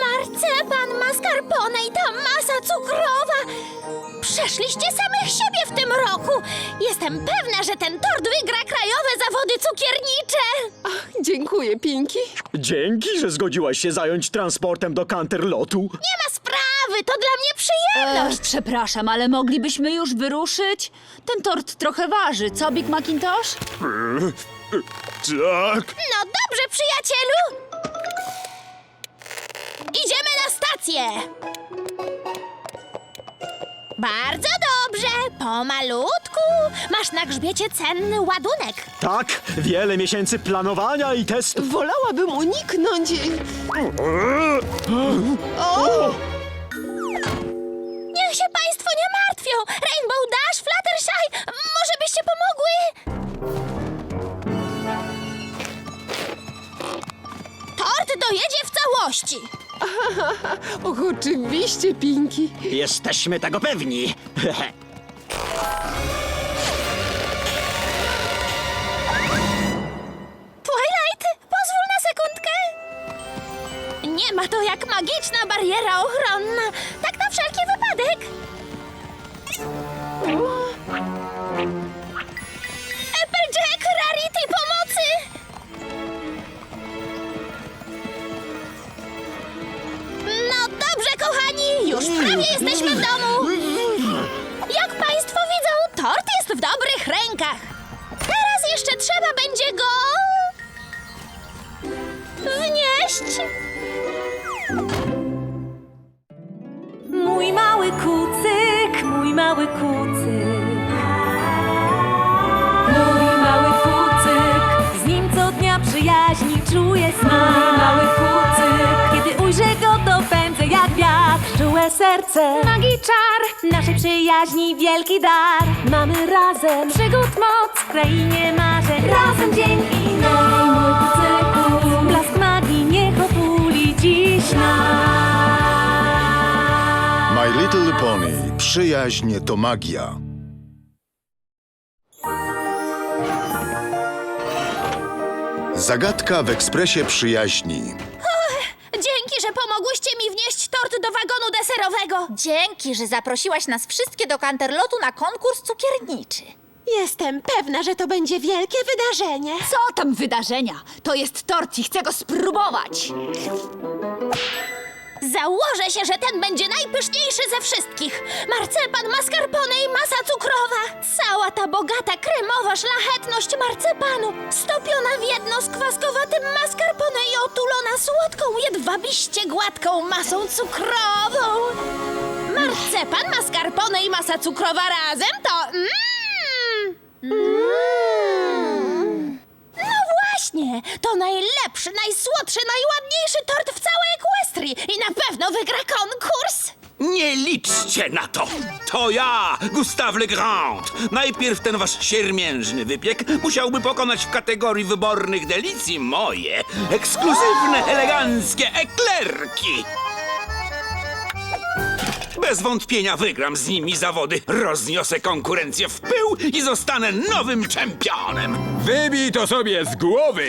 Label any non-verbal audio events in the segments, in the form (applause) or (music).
Marcepan, mascarpone i ta masa cukrowa! Przeszliście samych siebie w tym roku! Jestem pewna, że ten tort wygra krajowe zawody cukiernicze! Ach, dziękuję, Pinki. Dzięki, że zgodziłaś się zająć transportem do Canterlotu. Nie ma sprawy, to dla mnie przyjemność! Ech, przepraszam, ale moglibyśmy już wyruszyć? Ten tort trochę waży, co, Big Macintosh? Tak. No dobrze, przyjacielu! Idziemy na stację! Bardzo dobrze, pomalutku. Masz na grzbiecie cenny ładunek. Tak, wiele miesięcy planowania i testów. Wolałabym uniknąć. O! Niech się państwo nie martwią. Rainbow Dash, Fluttershy, może byście pomogły? Tort dojedzie w całości. Och, (laughs) oczywiście, Pinki. Jesteśmy tego pewni. (laughs) Twilight, pozwól na sekundkę. Nie ma to jak magiczna bariera ochronna. Tak na wszelki wypadek. Czułe serce, magii czar, naszej przyjaźni wielki dar. Mamy razem przygód moc w krainie marzeń. Razem dzień i noc. Blask magii niech otuli dziś nas. My Little Pony. Przyjaźń to magia. Zagadka w ekspresie przyjaźni. Że pomogłyście mi wnieść tort do wagonu deserowego. Dzięki, że zaprosiłaś nas wszystkie do Canterlotu na konkurs cukierniczy. Jestem pewna, że to będzie wielkie wydarzenie. Co tam wydarzenia? To jest tort i chcę go spróbować. Założę się, że ten będzie najpyszniejszy ze wszystkich. Marcepan, mascarpone i masa cukrowa. Cała ta bogata, kremowa szlachetność marcepanu, stopiona w jedno z kwaskowatym mascarpone i otulona słodką, jedwabiście gładką masą cukrową. Marcepan, mascarpone i masa cukrowa razem to... Mm! Właśnie, to najlepszy, najsłodszy, najładniejszy tort w całej Equestrii i na pewno wygra konkurs. Nie liczcie na to! To ja, Gustave Legrand! Najpierw ten wasz siermiężny wypiek musiałby pokonać w kategorii wybornych delicji moje ekskluzywne, eleganckie eklerki! Bez wątpienia wygram z nimi zawody, rozniosę konkurencję w pył i zostanę nowym czempionem! Wybij to sobie z głowy!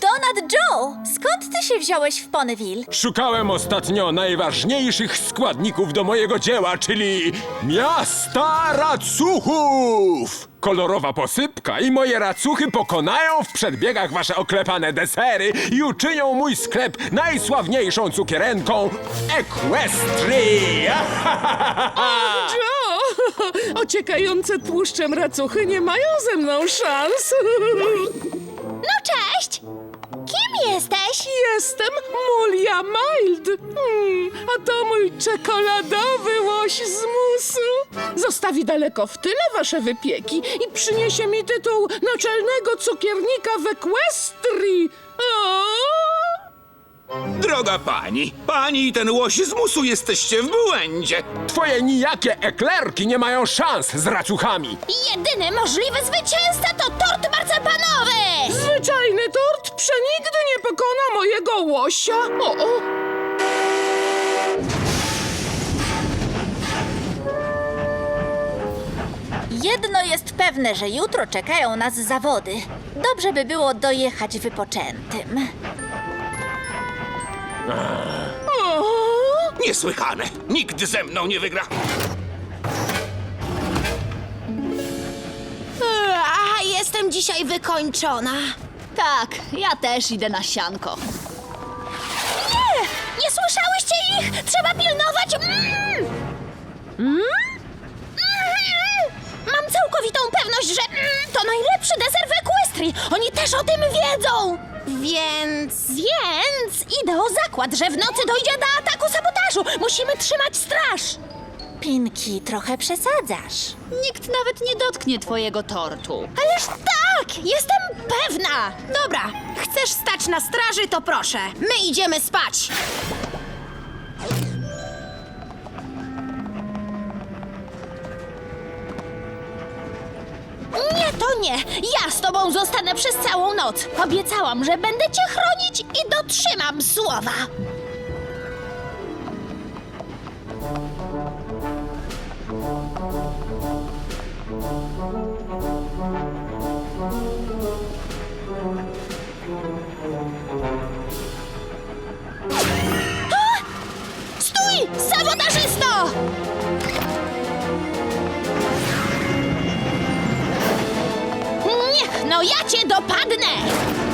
Donald Joe, skąd ty się wziąłeś w Ponyville? Szukałem ostatnio najważniejszych składników do mojego dzieła, czyli miasta racuchów! Kolorowa posypka i moje racuchy pokonają w przedbiegach wasze oklepane desery i uczynią mój sklep najsławniejszą cukierenką w Equestrii! (laughs) O, (laughs) ociekające tłuszczem racuchy nie mają ze mną szans. (laughs) No cześć! Jesteś? Jestem Mulia Mild. Hmm, a to mój czekoladowy łoś z musu. Zostawi daleko w tyle wasze wypieki i przyniesie mi tytuł naczelnego cukiernika w Equestrii. O! Droga pani, pani i ten łoś z musu jesteście w błędzie! Twoje nijakie eklerki nie mają szans z racuchami! Jedyny możliwy zwycięzca to tort marcepanowy! Zwyczajny tort przenigdy nie pokona mojego łosia. O, o. Jedno jest pewne, że jutro czekają nas zawody. Dobrze by było dojechać wypoczętym. Niesłychane! Nikt ze mną nie wygra! A, jestem dzisiaj wykończona. Tak, ja też idę na sianko. Nie! Nie słyszałyście ich? Trzeba pilnować! Mm! Mm? Mm! Mam całkowitą pewność, że mm, to najlepszy deser w Oni też o tym wiedzą. Więc... Więc idę o zakład, że w nocy dojdzie do ataku sabotażu. Musimy trzymać straż. Pinki, trochę przesadzasz. Nikt nawet nie dotknie twojego tortu. Ależ tak! Jestem pewna! Dobra, chcesz stać na straży, to proszę. My idziemy spać. Nie. Ja z tobą zostanę przez całą noc. Obiecałam, że będę cię chronić i dotrzymam słowa. Sabotażysto! No ja cię dopadnę!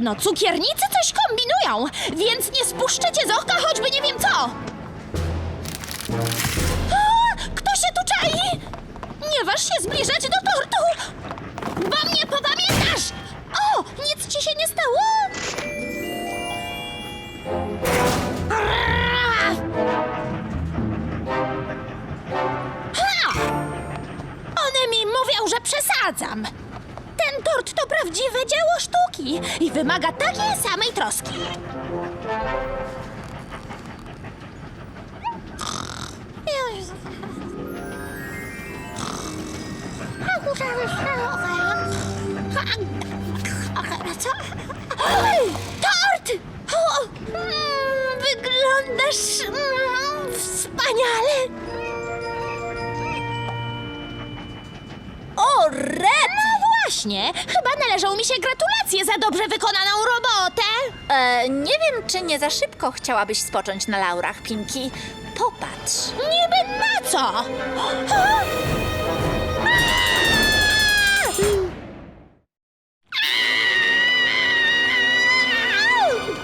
Jedno, cukiernicy coś kombinują, więc nie spuszczę cię z oka, choćby nie wiem co. A, kto się tu czai? Nie waż się zbliżać do tortu, dzieło sztuki i wymaga takiej samej troski. Tort! O, mm, wyglądasz mm, wspaniale. O, Red! Właśnie, chyba należą mi się gratulacje za dobrze wykonaną robotę. E, nie wiem, czy nie za szybko chciałabyś spocząć na laurach, Pinki. Popatrz. Niby na co?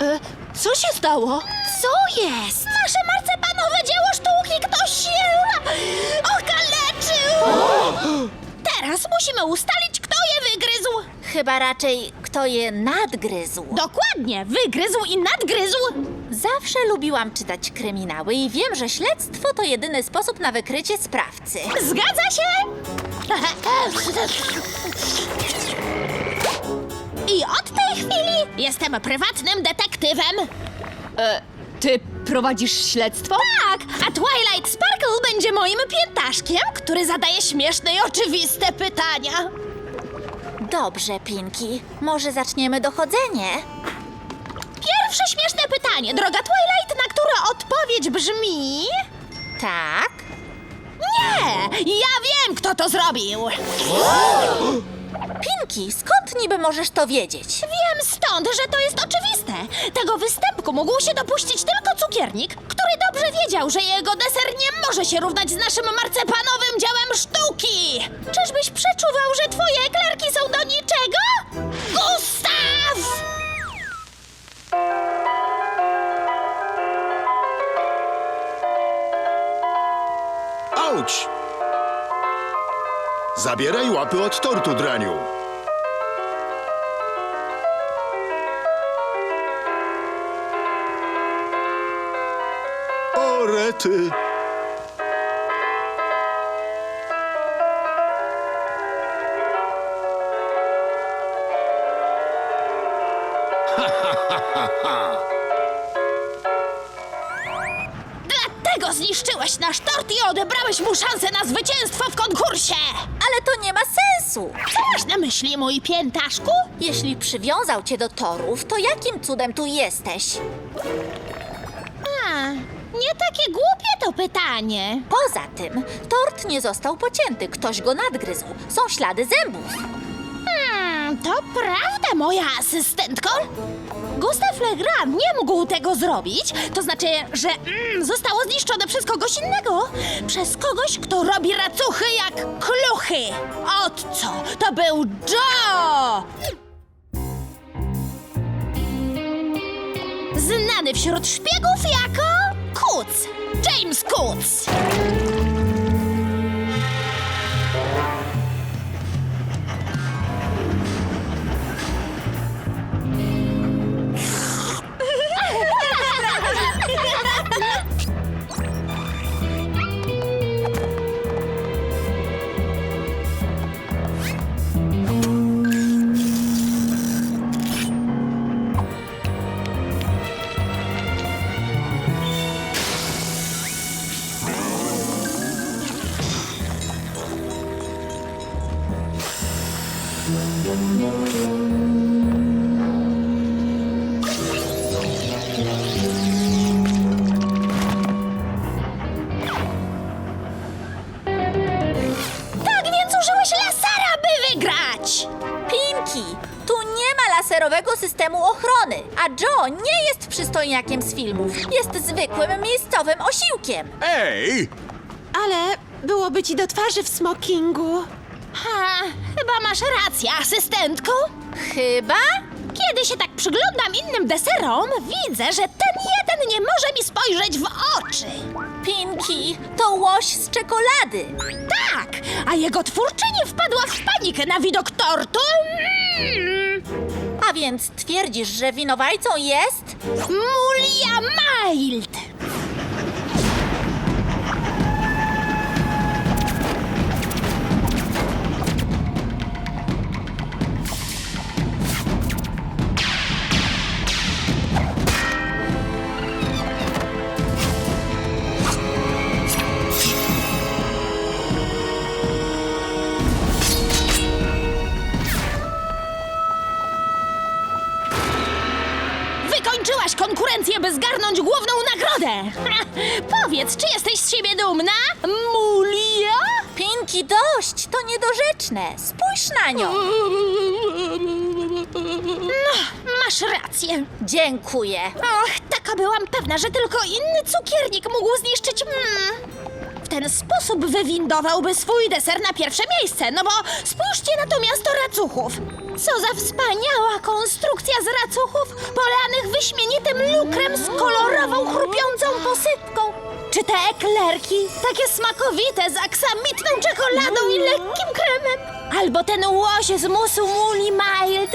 E, co się stało? Co jest? Nasze marcepanowe dzieło sztuki ktoś się okaleczył! Teraz musimy ustalić. Chyba raczej kto je nadgryzł. Dokładnie, wygryzł i nadgryzł. Zawsze lubiłam czytać kryminały i wiem, że śledztwo to jedyny sposób na wykrycie sprawcy. Zgadza się? I od tej chwili jestem prywatnym detektywem. E, ty prowadzisz śledztwo? Tak, a Twilight Sparkle będzie moim piętaszkiem, który zadaje śmieszne i oczywiste pytania. Dobrze, Pinki. Może zaczniemy dochodzenie? Pierwsze śmieszne pytanie, droga Twilight, na które odpowiedź brzmi... Tak. Nie! Ja wiem, kto to zrobił! (gasps) (gasps) (gasps) Pinki, skąd niby możesz to wiedzieć? Wiem stąd, że to jest oczywiste. Tego występku mógł się dopuścić tylko cukiernik, który dobrze wiedział, że jego deser nie może się równać z naszym marcepanowym dziełem sztuki. Czyżbyś przeczuwał, że twoje eklerki są do niczego? Gustaw! Auć! Zabieraj łapy od tortu, draniu. O, rety! Dlaczego zniszczyłeś nasz tort i odebrałeś mu szansę na zwycięstwo w konkursie? Ale to nie ma sensu. Co masz na myśli, mój piętaszku? Jeśli przywiązał cię do torów, to jakim cudem tu jesteś? A, nie takie głupie to pytanie. Poza tym, tort nie został pocięty, ktoś go nadgryzł. Są ślady zębów. Hmm, to prawda, moja asystentko? Gustav Legrand nie mógł tego zrobić. To znaczy, że mm, zostało zniszczone przez kogoś innego. Przez kogoś, kto robi racuchy jak kluchy. Ot co? To był Joe! Znany wśród szpiegów jako James Courts! Systemu ochrony, a Joe nie jest przystojniakiem z filmów. Jest zwykłym miejscowym osiłkiem. Ej! Ale byłoby ci do twarzy w smokingu. Ha, chyba masz rację, asystentko. Chyba? Kiedy się tak przyglądam innym deserom, widzę, że ten jeden nie może mi spojrzeć w oczy. Pinki, to łoś z czekolady. Tak, a jego twórczyni wpadła w panikę na widok tortu. Mm, A więc twierdzisz, że winowajcą jest? Mulia Mild. Dumna, Mulia? Pinki, dość, to niedorzeczne. Spójrz na nią. Masz rację. Dziękuję. Och, taka byłam pewna, że tylko inny cukiernik mógł zniszczyć. Mm. W ten sposób wywindowałby swój deser na pierwsze miejsce. No bo spójrzcie na to miasto racuchów. Co za wspaniała konstrukcja z racuchów, polanych wyśmienitym lukrem z kolorową, chrupiącą posypką. Czy te eklerki, takie smakowite, z aksamitną czekoladą i lekkim kremem? Albo ten łoś z musu Muli Mild.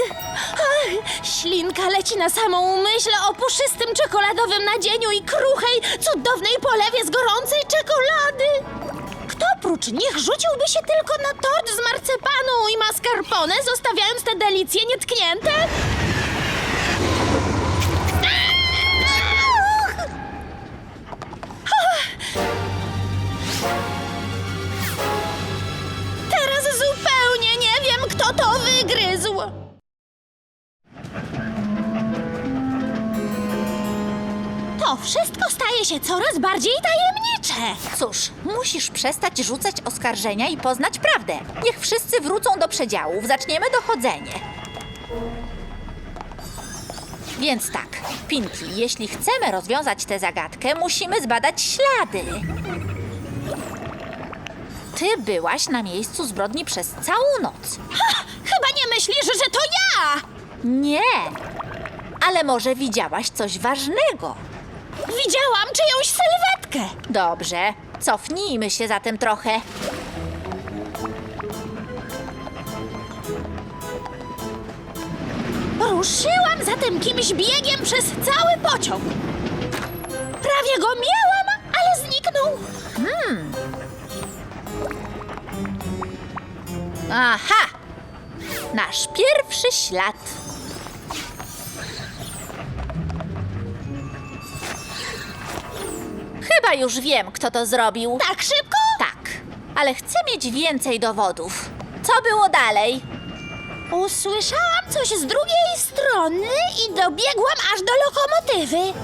Ach, ślinka leci na samą myśl o puszystym czekoladowym nadzieniu i kruchej, cudownej polewie z gorącej czekolady. Kto prócz nich rzuciłby się tylko na tort z marcepanu i mascarpone, zostawiając te delicje nietknięte? To wygryzł. To wszystko staje się coraz bardziej tajemnicze. Cóż, musisz przestać rzucać oskarżenia i poznać prawdę. Niech wszyscy wrócą do przedziałów, zaczniemy dochodzenie. Więc tak, Pinki, jeśli chcemy rozwiązać tę zagadkę, musimy zbadać ślady. Ty byłaś na miejscu zbrodni przez całą noc. Ha, chyba nie myślisz, że to ja! Nie, ale może widziałaś coś ważnego. Widziałam czyjąś sylwetkę. Dobrze, cofnijmy się zatem trochę. Ruszyłam za tym kimś biegiem przez cały pociąg. Prawie go miałam, ale zniknął. Aha! Nasz pierwszy ślad. Chyba już wiem, kto to zrobił. Tak szybko? Tak, ale chcę mieć więcej dowodów. Co było dalej? Usłyszałam coś z drugiej strony i dobiegłam aż do lokomotywy,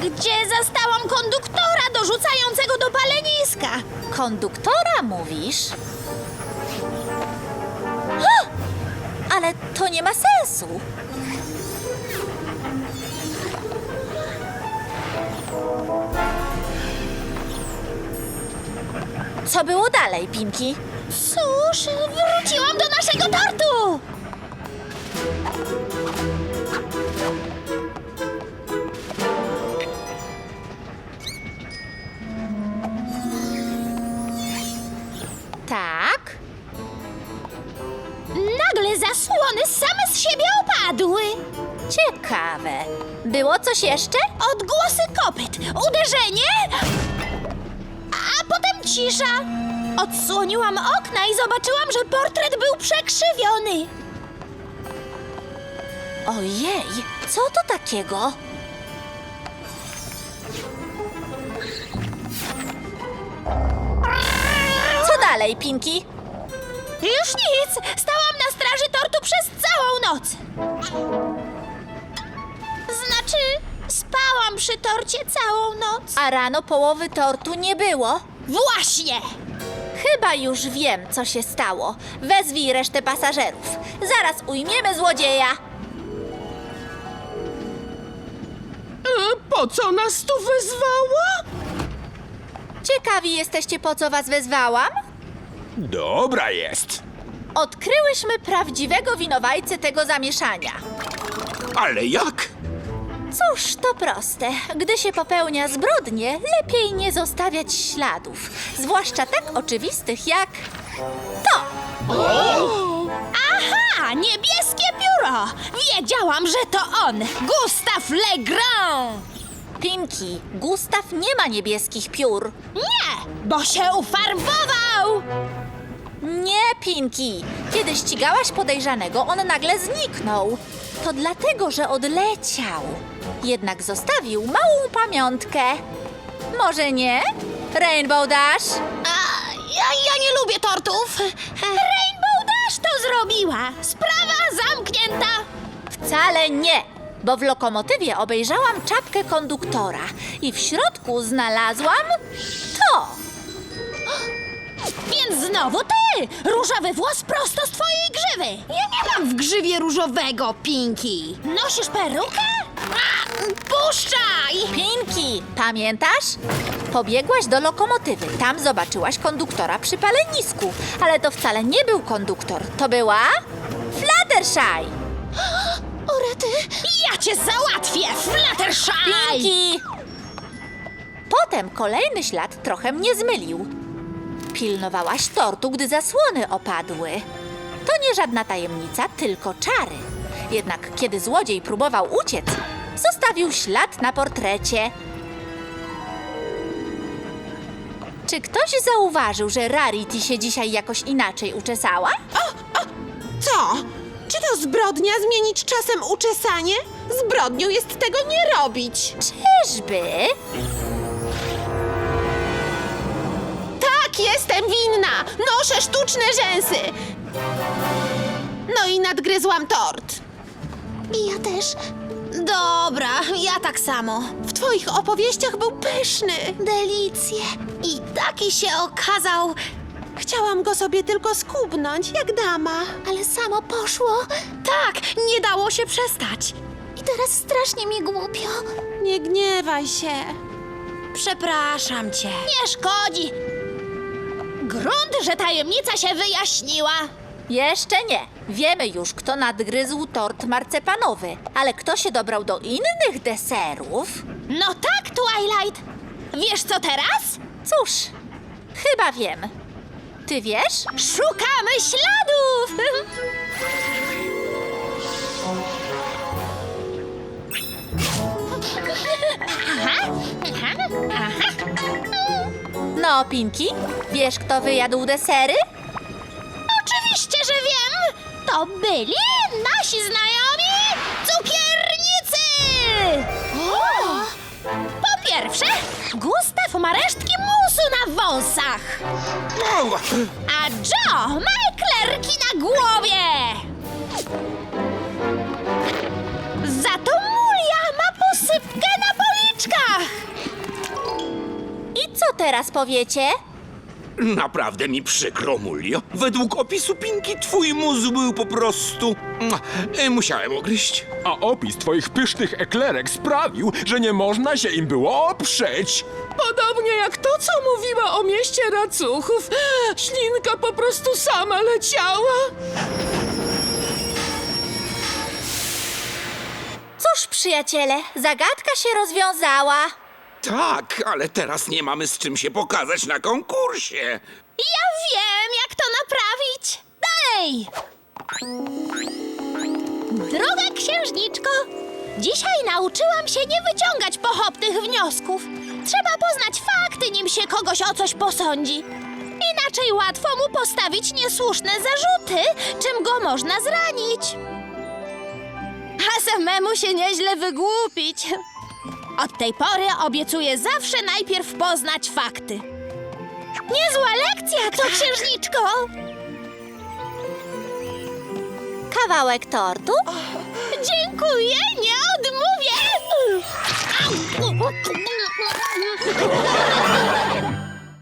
gdzie zastałam konduktora dorzucającego do paleniska. Konduktora mówisz? Ale to nie ma sensu. Co było dalej, Pinki? Cóż, wróciłam do naszego tortu! Ciekawe. Było coś jeszcze? Odgłosy kopyt, uderzenie, a potem cisza. Odsłoniłam okna i zobaczyłam, że portret był przekrzywiony. Ojej, co to takiego? Co dalej, Pinki? Już nic! Stałam na straży tortu przez całą noc. Znaczy, spałam przy torcie całą noc. A rano połowy tortu nie było? Właśnie! Chyba już wiem, co się stało. Wezwij resztę pasażerów. Zaraz ujmiemy złodzieja. E, po co nas tu wezwała? Ciekawi jesteście, po co was wezwałam? Dobra jest. Odkryłyśmy prawdziwego winowajcę tego zamieszania. Ale jak? Cóż, to proste. Gdy się popełnia zbrodnie, lepiej nie zostawiać śladów. Zwłaszcza tak oczywistych jak to. Aha, niebieskie pióro! Wiedziałam, że to on! Gustave Legrand! Pinki, Gustaw nie ma niebieskich piór. Nie, bo się ufarbował! Nie, Pinki. Kiedy ścigałaś podejrzanego, on nagle zniknął. To dlatego, że odleciał. Jednak zostawił małą pamiątkę. Może nie? Rainbow Dash? A, ja, ja nie lubię tortów. Rainbow Dash to zrobiła. Sprawa zamknięta. Wcale nie, bo w lokomotywie obejrzałam czapkę konduktora i w środku znalazłam to. Więc znowu ty! Różowy włos prosto z twojej grzywy! Ja nie mam w grzywie różowego, Pinki! Nosisz perukę? Puszczaj! Pinki, pamiętasz? Pobiegłaś do lokomotywy. Tam zobaczyłaś konduktora przy palenisku. Ale to wcale nie był konduktor. To była Fluttershy. (gasps) Orety, ja cię załatwię, Fluttershy! Pinki! Potem kolejny ślad trochę mnie zmylił. Pilnowałaś tortu, gdy zasłony opadły. To nie żadna tajemnica, tylko czary. Jednak kiedy złodziej próbował uciec, zostawił ślad na portrecie. Czy ktoś zauważył, że Rarity się dzisiaj jakoś inaczej uczesała? Co? Czy to zbrodnia zmienić czasem uczesanie? Zbrodnią jest tego nie robić. Czyżby? Tak, jestem winna! Noszę sztuczne rzęsy! No i nadgryzłam tort. I ja też. Dobra, ja tak samo. W twoich opowieściach był pyszny. Delicje. I taki się okazał, Chciałam go sobie tylko skubnąć, jak dama. ale samo poszło. Tak, nie dało się przestać. I teraz strasznie mi głupio. Nie gniewaj się. Przepraszam cię. Nie szkodzi. Grunt, że tajemnica się wyjaśniła. Jeszcze nie. Wiemy już, kto nadgryzł tort marcepanowy, ale kto się dobrał do innych deserów? No tak, Twilight. Wiesz co teraz? Cóż, chyba wiem. Ty wiesz? Szukamy śladów! No, Pinki, wiesz, kto wyjadł desery? Oczywiście, że wiem! To byli nasi znajomi cukiernicy! Po pierwsze, Gustaw ma resztki musu na wąsach, a Joe ma eklerki na głowie. Za to Mulia ma posypkę na policzkach. I co teraz powiecie? Naprawdę mi przykro, Mulio. Według opisu Pinki twój mózg był po prostu... Mua, e, Musiałem ugryźć. A opis twoich pysznych eklerek sprawił, że nie można się im było oprzeć. Podobnie jak to, co mówiła o mieście racuchów. Ślinka po prostu sama leciała. Cóż, przyjaciele, zagadka się rozwiązała. Tak, ale teraz nie mamy z czym się pokazać na konkursie. Ja wiem, jak to naprawić. Dalej! Droga księżniczko, dzisiaj nauczyłam się nie wyciągać pochopnych wniosków. Trzeba poznać fakty, nim się kogoś o coś posądzi. Inaczej łatwo mu postawić niesłuszne zarzuty, czym go można zranić. A samemu się nieźle wygłupić. Od tej pory obiecuję zawsze najpierw poznać fakty. Niezła lekcja, co księżniczko? Kawałek tortu? Dziękuję, nie odmówię!